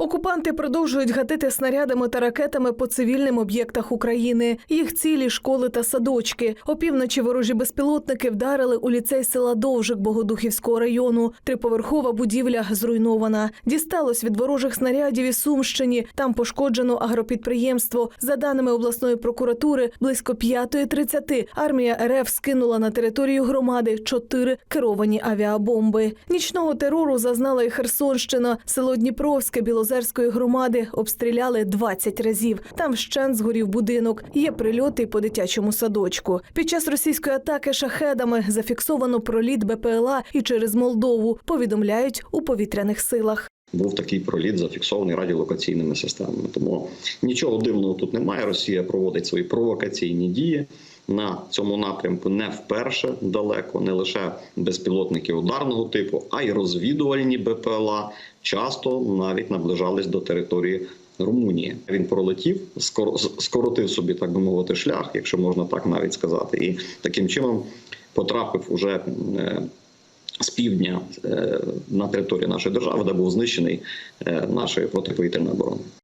Окупанти продовжують гатити снарядами та ракетами по цивільним об'єктах України. Їх цілі школи та садочки. Опівночі ворожі безпілотники вдарили у ліцей села Довжик Богодухівського району. Триповерхова будівля зруйнована. Дісталось від ворожих снарядів і Сумщині. Там пошкоджено агропідприємство. За даними обласної прокуратури, близько 5.30 армія РФ скинула на територію громади чотири керовані авіабомби. Нічного терору зазнала і Херсонщина. Село Дніпровське Білозерської громади обстріляли 20 разів. Там вщент згорів будинок. Є прильоти по дитячому садочку. Під час російської атаки шахедами зафіксовано проліт БПЛА і через Молдову. Повідомляють у повітряних силах. Був такий проліт зафіксований радіолокаційними системами. Тому нічого дивного тут немає. Росія проводить свої провокаційні дії на цьому напрямку не вперше далеко, не лише безпілотники ударного типу, а й розвідувальні БПЛА часто навіть наближались до території. Румунії він пролетів, скоро- скоротив собі, так би мовити, шлях, якщо можна так навіть сказати, і таким чином потрапив уже е, з півдня е, на територію нашої держави, де був знищений е, нашою протиповітряною обороною.